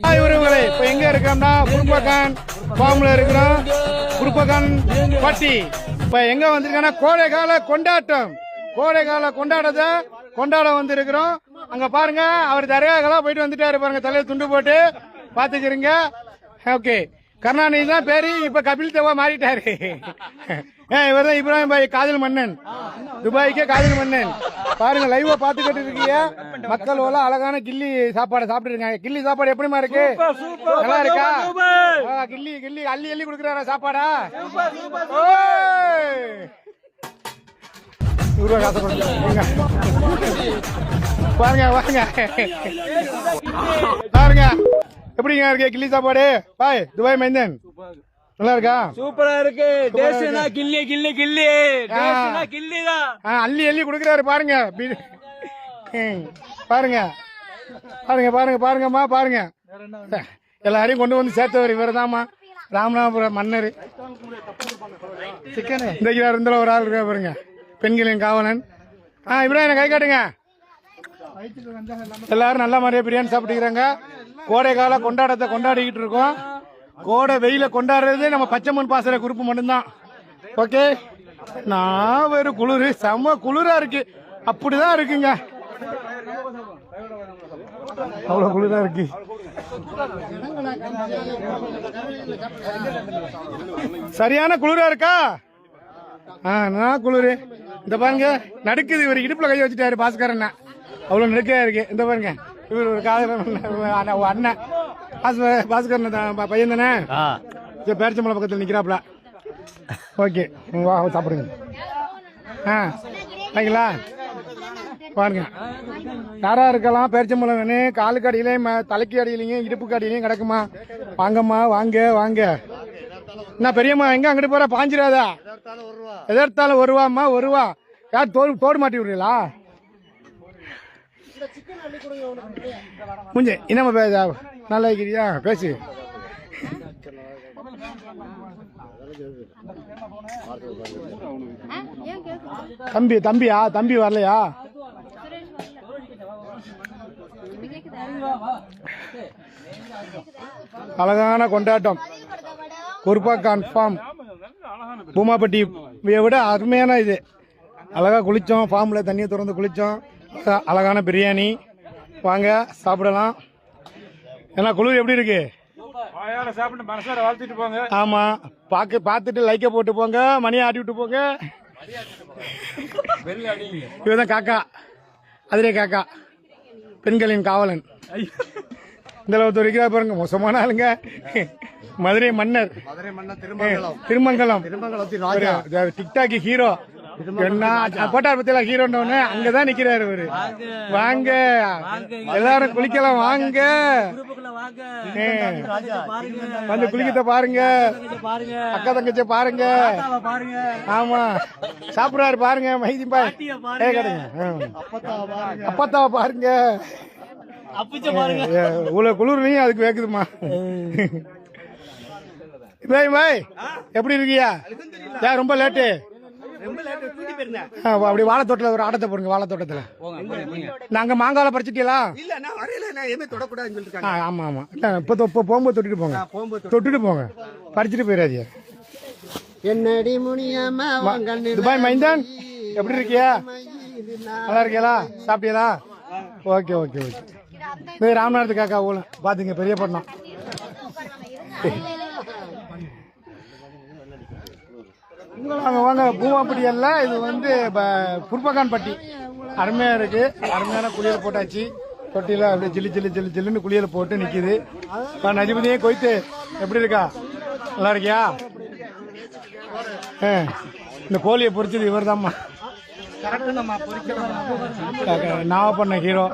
Hi இப்போ எங்க இருக்கோம்னா புருப்பகான் ஃபார்ம்ல இருக்கிறோம். புருப்பகான் பட்டி. இப்போ எங்க வந்திருக்கோம்னா கோடை கால கொண்டாட்டம். கோடை கால கொண்டாட்டத்தை கொண்டாட வந்திருக்கிறோம். அங்க பாருங்க அவர் தர்காக்கெல்லாம் போயிட்டு வந்துட்டாரு பாருங்க தலையில துண்டு போட்டு. பாத்துக்கிறீங்க ஓகே. கருணாநிதி தான் பேரு இப்ப கபில் தேவா மாறிட்டாரு. ஏன் இவர் தான் இப்ராஹிம் பாய் காதல் மன்னன். துபாய்க்கே காதல் மன்னன். பாருங்க லைவா பாத்துக்கிட்டு இருக்கீங்க. மக்கள் எல்லாம் அழகான கில்லி சாப்பாடு சாப்பிட்டு இருக்காங்க கில்லி சாப்பாடு எப்படிமா இருக்கு? நல்லா இருக்கா? ஆ, கில்லி கில்லி அள்ளி அள்ளி குடுக்குறாரா சாப்பாடா? ஓய்! நூறு ரூபா காசை. பாருங்க பாருங்க. பாருங்க. எப்படிங்க இருக்கு கில்லி சாப்பாடு? பாய் துபாய் மைந்தன். நல்லா இருக்கா சூப்பரா இருக்கு டேஸ்ட்னா கில்லி கில்லி கில்லி. டேஸ்ட்னா கில்லி தான் ஆ, அள்ளி அள்ளி கொடுக்குறாரு. பாருங்க. பாருங்க. பாருங்க பாருங்க பாருங்கம்மா பாருங்க. எல்லாரையும் கொண்டு வந்து சேர்த்தவர் இவர் தாம்மா ராமநாதபுரம் மன்னர். சிக்கனு. இந்த இருந்த ஒரு ஆள் இருக்கா பாருங்க. பெண்களின் காவலன். ஆ இப்ராஹிம் கை காட்டுங்க. எல்லாரும் நல்ல மாதிரியா பிரியாணி சாப்பிட்டுக்கிறாங்க. கோடை கால கொண்டாட்டத்தை கொண்டாடிக்கிட்டு இருக்கோம். கோடை வெயில கொண்டாடுறது நம்ம பச்சைமன் பாசற குரூப் மட்டும்தான். ஓகே நான் ஒரு குளிர் செம குளிரா இருக்கு. அப்படிதான் இருக்குங்க. அவ்வளவு குளிரா இருக்கு. சரியான குளிரா இருக்கா? ஆ நான் குளிரு. இந்த பாருங்க நடுக்குது. இவர் இடுப்புல கை வச்சுட்டாரு பாஸ்கரண்ணா அவ்வளவு நடுக்கையா இருக்கு. இந்த பாருங்க இவர் ஒரு காதல் அண்ணன். பாஸ்- பாஸ்கரன் தான் ப- பையன் தானே? சரி பேரிச்சம்பளம் பக்கத்தில் நிற்கிறாப்புல ஓகே வா சாப்பிடுங்க. ஆ வாங்கிங்களா பாருங்க. யாரா இருக்கலாம் பேரிச்சம்பளம் வேணும் காலுக்கு அடியிலையும் ம- தலைக்கு அடியிலையும் இடுப்புக்கு அடியிலையும் கிடக்குமா? வாங்கம்மா வாங்க வாங்க. என்ன பெரியம்மா எங்க அங்கிட்டு போற? பாஞ்சிராதா எதிர்த்தாலும் ஒரு ரூபாம்மா ஒரு ரூபா. யார் தோடு தோடு மாட்டி விடுறீங்களா முஞ்சு என்னம்மா பேச நல்லா இருக்கிறியா பேசு. தம்பி தம்பியா? தம்பி வரலையா? அழகான கொண்டாட்டம். குருப்பா கன்ஃபார்ம் பூமாப்பட்டி விட அருமையான இது. அழகா குளிச்சோம் ஃபார்ம்ல தண்ணியை திறந்து குளிச்சோம். அழகான பிரியாணி. வாங்க சாப்பிடலாம். ஏன்னா குளிர் எப்படி இருக்கு? சாப்பிட்டு மனசார வாழ்த்திட்டு போங்க. ஆமா. பாக்க பார்த்துட்டு லைக்க போட்டு போங்க. மணியை ஆட்டி விட்டு போங்க. இவதான் காக்கா. அதிலே காக்கா. பெண்களின் காவலன். இந்த அளவு இருக்கிறா பாருங்க மோசமான ஆளுங்க. மதுரை மன்னர். மதுரை மன்னர் திருமங்கலம். திருமங்கலம். திருமங்கலத்தின் ஒரு ராஜா டிக்டாக் ஹீரோ என்ன? போட்டார் பத்தியில ஹீரோன்னு அங்கதான் நிக்கிறாரு இவரு. வாங்க. எல்லாரும் குளிக்கலாம் வாங்க. வந்து குளிக்கத்த பாருங்க. அக்கா தங்கச்ச பாருங்க. ஆமா. சாப்பிடுறாரு பாருங்க. மைதி பாய் அப்பத்தாவை பாருங்க. அப்பிச்ச பாருங்க. ஏ, இவ்வளவு குளிர்லையும் அதுக்கு வேக்குதுமா இப்ராஹிம் பாய் எப்படி இருக்கியா ஏன் ரொம்ப லேட்டு அப்படி வாழைத்தோட்டத்தில் ஒரு ஆட்டத்தை போடுங்க வாழைத்தோட்டத்தில். நாங்க மாங்கால பறிச்சிட்டீங்களா இல்ல நான் வரையில நான் எதுவுமே தொடக்கூடாதுன்னு சொல்லிருக்காங்க ஆ ஆமா ஆமா. இல்ல, இப்போ இப்போ போகும்போது தொட்டுட்டு போங்க. தொட்டுட்டு போங்க. பறிச்சிட்டு போயிடாதீங்க. என்னடி முனியாம துபாய் மைந்தான்? எப்படி இருக்கியா? நல்லா இருக்கியா சாப்பிட்டீங்களா ஓகே ஓகே ஓகே. இது ராமநாதத்து காக்கா ஊழல். பாத்துங்க பெரிய பட்டணம் வாங்க வாங்க பூமாப்பட்டி அல்ல இது வந்து ப- புற்பகான் பட்டி அருமையா இருக்கு. அருமையான குளியல் போட்டாச்சு. தொட்டில அப்படியே ஜில்லு ஜில்லு ஜில்லு ஜில்லுன்னு குளியல் போட்டு நிக்குது. பா, நஜிபுதியே கொய்த்து எப்படி இருக்கா? நல்லா இருக்கியா? இந்த கோழியை பொறிச்சது இவர் தான்மா நான் பண்ண ஹீரோ.